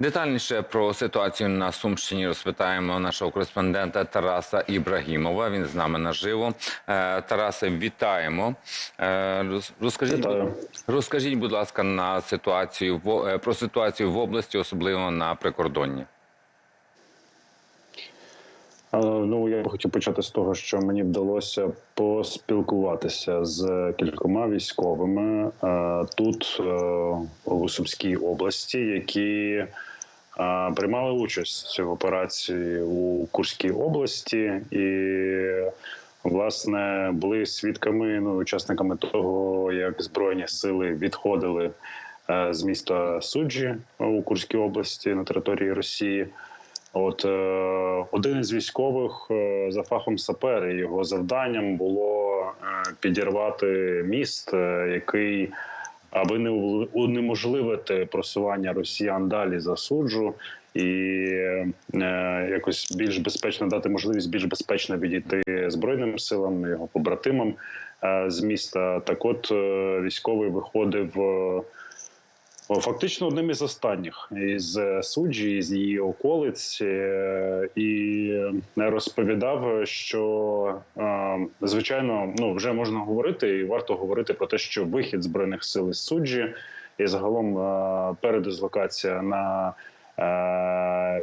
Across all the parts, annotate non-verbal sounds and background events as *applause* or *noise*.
Детальніше про ситуацію на Сумщині розпитаємо нашого кореспондента Тараса Ібрагімова. Він з нами наживо. Е, Тарасе, вітаємо. Е, Розкажіть, Вітаю. розкажіть, будь ласка, на ситуацію е, про ситуацію в області, особливо на прикордонні. Ну, я б хотів почати з того, що мені вдалося поспілкуватися з кількома військовими е, тут, е, у Сумській області, які е, приймали участь в операції у Курській області і, власне, були свідками, ну, учасниками того, як Збройні сили відходили з міста Суджі у Курській області на території Росії. От е, один із військових е, за фахом сапер, і його завданням було е, підірвати міст, е, який, аби не унеможливити просування росіян далі за суджу, і е, якось більш безпечно дати можливість більш безпечно відійти збройним силам, його побратимам е, з міста. Так, от е, військовий виходив. е, Фактично одним із останніх із е, суджі, з її околиць, е, і е, розповідав, що е, звичайно ну вже можна говорити, і варто говорити про те, що вихід збройних сил із суджі і загалом передислокація на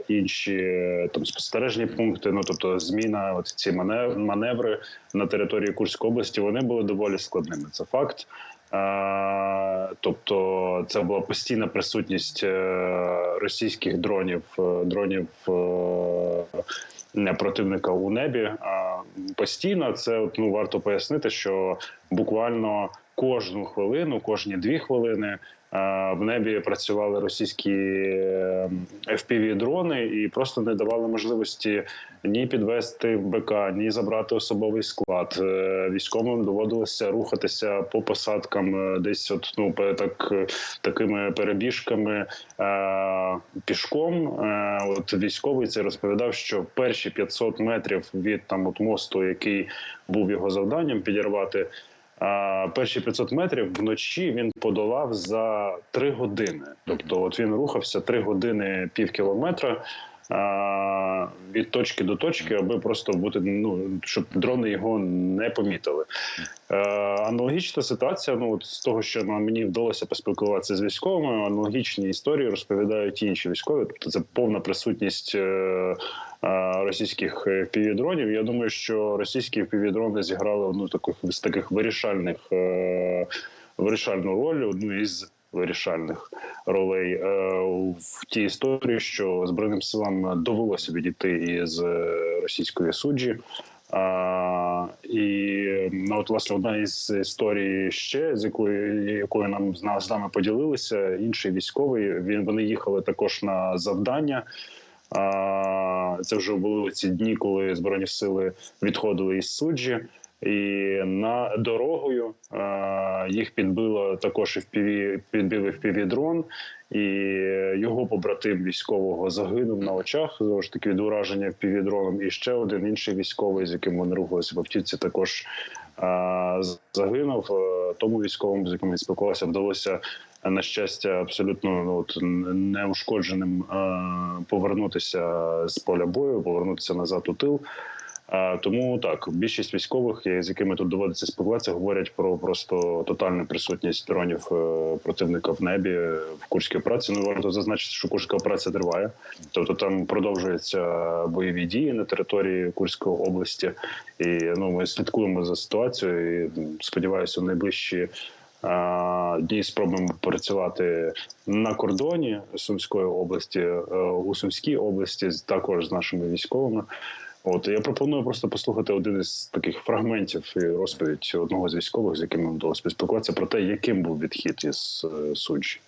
інші там спостережні пункти, ну тобто зміна, от ці маневри на території Курської області, вони були доволі складними. Це факт. Тобто це була постійна присутність е, російських дронів, е, дронів е, противника у небі. Постійно це ну, варто пояснити, що буквально кожну хвилину, кожні дві хвилини е, в небі працювали російські fpv дрони і просто не давали можливості ні підвести БК, ні забрати особовий склад. Е, Військовим доводилося рухатися по посадкам, е, десь от ну так е, такими перебіжками е, пішком. Е, От військовий це розповідав, що перші 500 метрів від там от мосту, який був його завданням підірвати. А перші 500 метрів вночі він подолав за 3 години. Тобто, от він рухався 3 години пів кілометра від точки до точки, аби просто бути ну щоб дрони його не помітили. Е, аналогічна ситуація. Ну от з того, що ну, мені вдалося поспілкуватися з військовими, аналогічні історії розповідають інші військові. Тобто, це повна присутність. Е, е, Російських півдронів. Я думаю, що російські півдрони зіграли одну таких з таких вирішальних е, вирішальну роль, одну із вирішальних ролей е, в тій історії, що збройним силам довелося відійти із е, російської суджі. А, і ну, от, власне, одна із історій ще, з якою якою нам з нами поділилися, інший військовий. Він вони їхали також на завдання. А, це вже були ці дні, коли збройні сили відходили із суджі. І на дорогою е, їх підбило також FPV, підбив FPV дрон, і його побратим військового загинув на очах знову ж таки від ураження FPV дроном. І ще один інший військовий, з яким вони рухалися в автівці, також е, загинув. Е, Тому військовому, з яким він спілкувався, вдалося на щастя абсолютно ну, от, неушкодженим е, повернутися з поля бою, повернутися назад у тил. Тому так, більшість військових, е, з якими тут доводиться спілкуватися, говорять про просто тотальну присутність дронів е, противника в небі е, в Курській операції. Ну варто зазначити, що Курська операція триває, тобто там продовжуються бойові дії на території Курської області, і ну ми слідкуємо за ситуацією. і Сподіваюся, у найближчі. а, Дні спробуємо працювати на кордоні Сумської області е, у Сумській області, також з нашими військовими. От я пропоную просто послухати один із таких фрагментів і розповідь одного з військових, з яким нам вдалося поспілкуватися, про те, яким був відхід із е, суджі.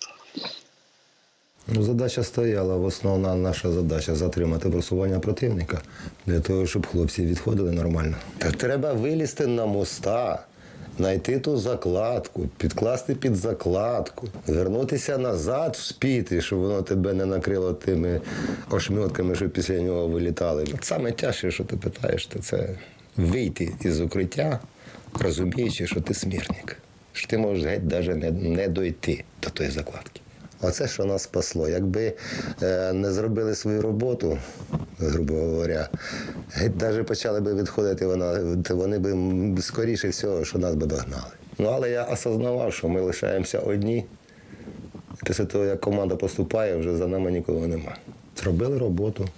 Ну, задача стояла, в основна наша задача затримати просування противника для того, щоб хлопці відходили нормально. Та треба вилізти на моста, знайти ту закладку, підкласти під закладку, вернутися назад, вспіти, щоб воно тебе не накрило тими ошмьотками, що після нього вилітали. Саме тяжче, що ти питаєш, то це вийти із укриття, розуміючи, що ти смірник. Що ти можеш геть навіть не, не дойти до тої закладки. Оце, що нас спасло. Якби е, не зробили свою роботу, грубо говоря, навіть почали би відходити, вона, вони б скоріше всього, що нас би догнали. Ну, але я осознавав, що ми лишаємося одні. Після того, як команда поступає, вже за нами нікого нема. Зробили роботу,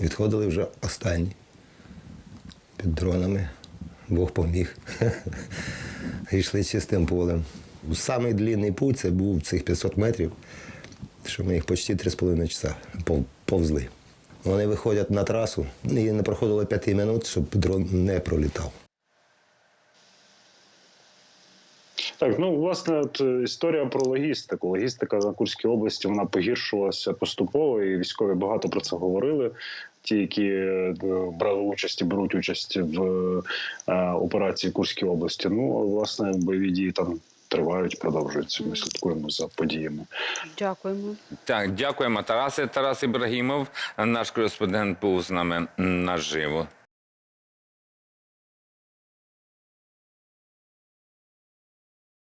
відходили вже останні під дронами. Бог поміг. *laughs* Йшли чистим полем. Самий длинний путь це був цих 500 метрів, що ми їх почти 3,5 часа повзли. Вони виходять на трасу, і не проходило 5 минут, щоб дрон не пролітав. Так, ну власне, от, е, історія про логістику. Логістика на Курській області вона погіршувалася поступово, і військові багато про це говорили. Ті, які е, брали участь і беруть участь в е, операції Курській області. Ну власне бойові дії там тривають, продовжуються. Ми слідкуємо за подіями. Дякуємо. Так, дякуємо, Тарасе. Тарас Ібрагімов, наш кореспондент, був з нами наживо.